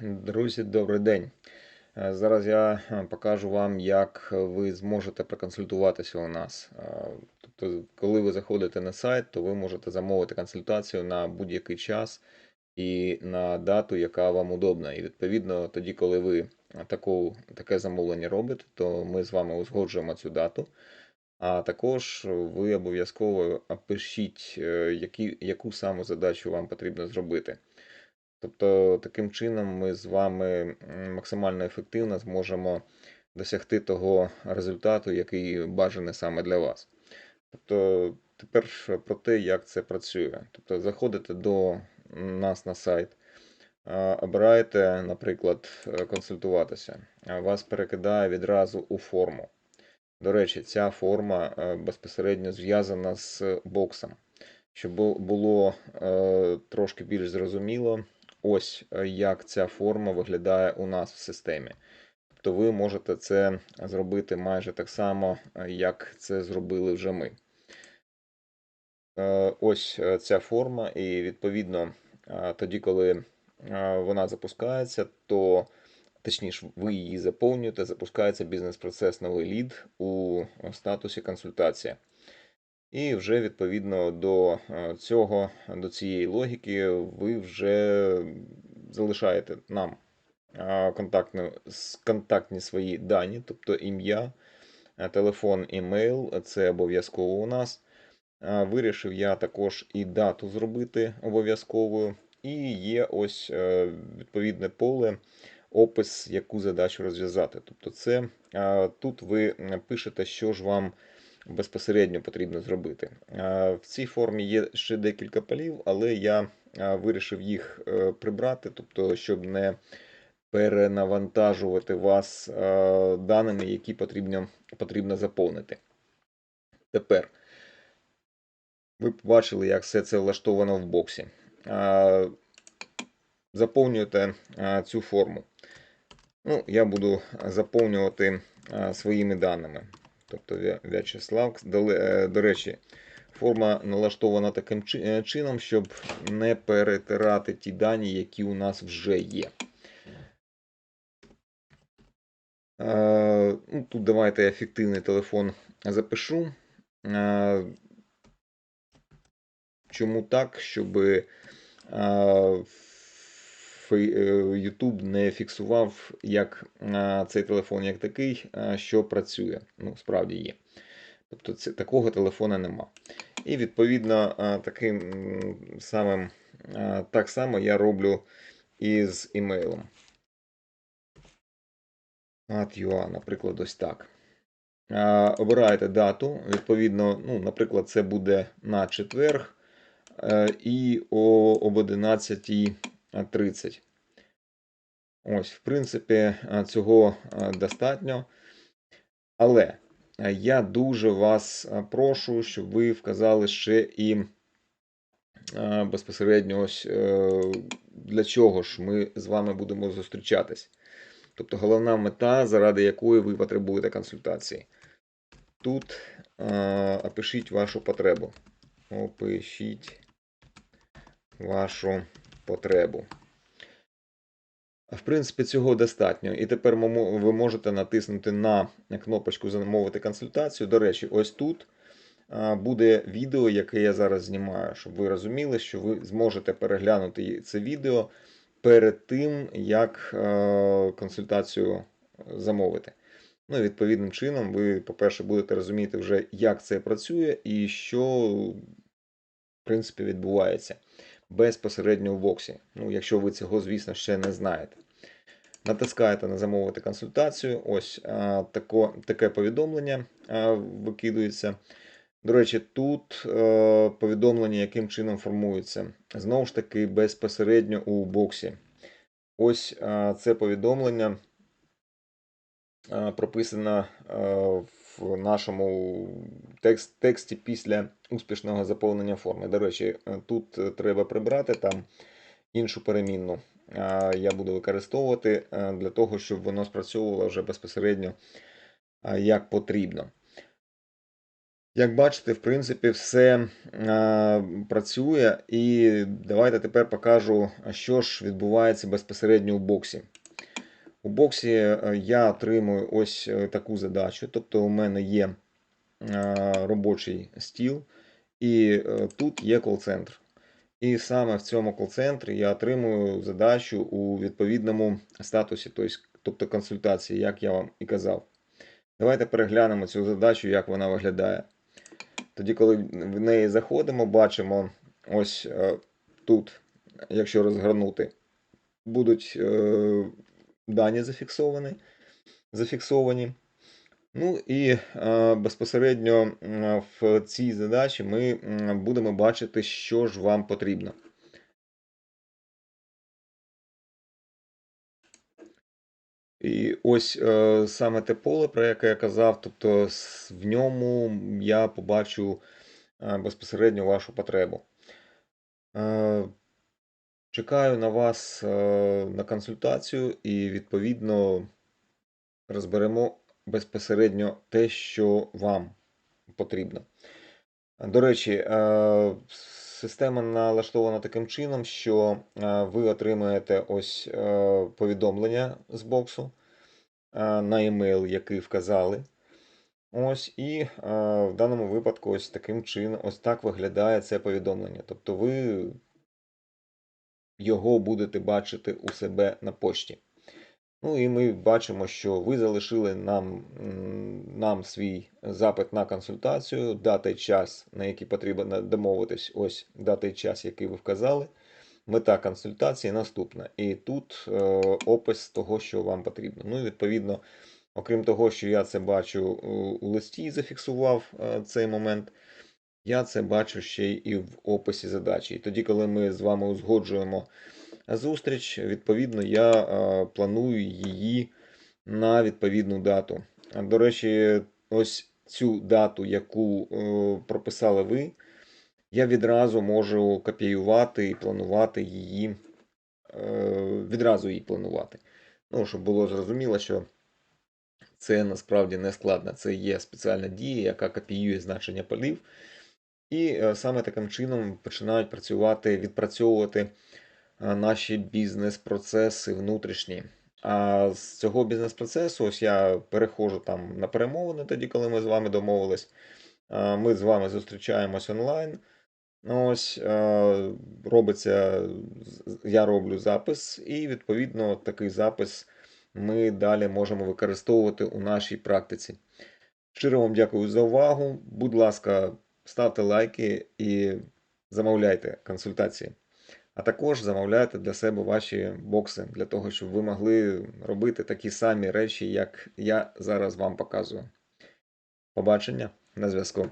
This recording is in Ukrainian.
Друзі, добрий день. Е, Зараз я е, покажу вам, як ви зможете проконсультуватися у нас. Е, Тобто, коли ви заходите на сайт, то ви можете замовити консультацію на будь-який час і на дату, яка вам удобна. І відповідно, тоді, коли ви таку, таке замовлення робите, то ми з вами узгоджуємо цю дату. А також ви обов'язково пишіть, які, яку саме задачу вам потрібно зробити. Тобто, таким чином ми з вами максимально ефективно зможемо досягти того результату, який бажаний саме для вас. Тобто, тепер про те, як це працює. Тобто, заходите до нас на сайт, обираєте, наприклад, е, консультуватися, вас перекидає відразу у форму. До речі, ця форма е, безпосередньо зв'язана з боксом. Щоб було е, трошки більш зрозуміло, ось е, як ця форма виглядає у нас в системі. Тобто ви можете це зробити майже так само, е, як це зробили вже ми. Е, Ось ця форма, і відповідно, тоді, коли вона запускається, то точніше, ви її заповнюєте, запускається бізнес-процес новий лід у статусі консультація. І вже відповідно до е, цього, до цієї логіки, ви вже залишаєте нам е, контактну, с- контактні свої дані, тобто ім'я, е, телефон, імейл, це обов'язково у нас. Вирішив я також і дату зробити обов'язковою. І є ось відповідне поле, опис, яку задачу розв'язати. Тобто, це тут ви пишете, що ж вам безпосередньо потрібно зробити. В цій формі є ще декілька полів, але я вирішив їх е, прибрати, тобто, щоб не перенавантажувати вас даними, які потрібно, потрібно заповнити. Тепер ви побачили, як все це влаштовано в боксі. Заповнюєте цю форму. Ну, я буду заповнювати своїми даними. Тобто В'ячеслав, е, до речі, форма налаштована таким е, чином, щоб не перетирати ті дані, які у нас вже є. Е, ну, Тут давайте я фіктивний телефон запишу. Чому так? Щоб YouTube е, не фіксував, як е, цей телефон як такий, е, що працює. Ну, справді є. Тобто це, такого телефона нема. І відповідно таким самим, так само я роблю і з імейлом. Атюа, наприклад, ось так. Обираєте дату, відповідно, ну, наприклад, це буде на четверг і об 11 30. Ось, в принципі, цього достатньо. Але я дуже вас прошу, щоб ви вказали ще і безпосередньо ось е, для чого ж ми з вами будемо зустрічатись. Тобто головна мета, заради якої ви потребуєте консультації. Тут опишіть вашу потребу. Опишіть вашу потребу. В принципі, цього достатньо. І тепер ви можете натиснути на кнопочку Замовити консультацію. До речі, ось тут буде відео, яке я зараз знімаю, щоб ви розуміли, що ви зможете переглянути це відео перед тим, як е, консультацію замовити. Ну, відповідним чином, ви, по-перше, будете розуміти вже, як це працює і що, в принципі, відбувається безпосередньо в боксі. Ну, якщо ви цього, звісно, ще не знаєте. Натискаєте на замовити консультацію. Ось тако, таке повідомлення викидується. До речі, тут е, повідомлення, яким чином формується. Знову ж таки, безпосередньо у боксі. Ось це повідомлення а, прописано в нашому текст, тексті після успішного заповнення форми. До речі, е, тут е, треба прибрати там іншу перемінну. Я буду використовувати е, для того, щоб воно спрацьовувало вже безпосередньо як потрібно. Як бачите, в принципі, все а, працює. І давайте тепер покажу, що ж відбувається безпосередньо у боксі. У боксі е, я отримую ось е, таку задачу. Тобто, у мене є робочий стіл, і е, тут є кол-центр. І саме в цьому кол-центрі я отримую задачу у відповідному статусі, тобто консультації, як я вам і казав. Давайте переглянемо цю задачу, як вона виглядає. Тоді, коли в неї заходимо, бачимо ось е, тут, якщо розгорнути, будуть е, дані зафіксовані. зафіксовані. Ну і е, безпосередньо в цій задачі ми будемо бачити, що ж вам потрібно. І ось е, саме те поле, про яке я казав, тобто в ньому я побачу е, безпосередньо вашу потребу. Чекаю на вас е, на консультацію і, відповідно, розберемо безпосередньо те, що вам потрібно. До речі, е, система налаштована таким чином, що е, ви отримаєте ось повідомлення з боксу на емейл, який вказали. Ось, І в даному випадку, ось таким чином, ось так виглядає це повідомлення. Тобто ви його будете бачити у себе на почті. Ну і ми бачимо, що ви залишили нам нам свій запит на консультацію, дата і час, на який потрібно домовитись, ось дата і час, який ви вказали. Мета консультації наступна. І тут е, опис того, що вам потрібно. Ну і відповідно, окрім того, що я це бачу у листі зафіксував е, цей момент, я це бачу ще і в описі задачі. І тоді, коли ми з вами узгоджуємо зустріч. Відповідно, я е, планую її на відповідну дату. До речі, ось цю дату, яку е, прописали ви, я відразу можу копіювати і планувати її, е, відразу її планувати. Ну, щоб було зрозуміло, що це насправді не складно. Це є спеціальна дія, яка копіює значення полів. І саме таким чином починають працювати, відпрацьовувати наші бізнес-процеси внутрішні. А з цього бізнес-процесу ось я переходжу там на перемовини, тоді, коли ми з вами домовились. Ми з вами зустрічаємось онлайн. Ось робиться, я роблю запис, і відповідно такий запис ми далі можемо використовувати у нашій практиці. Щиро вам дякую за увагу. Будь ласка, ставте лайки і замовляйте консультації. А також замовляйте для себе ваші бокси, для того, щоб ви могли робити такі самі речі, як я зараз вам показую. Побачення на зв'язку.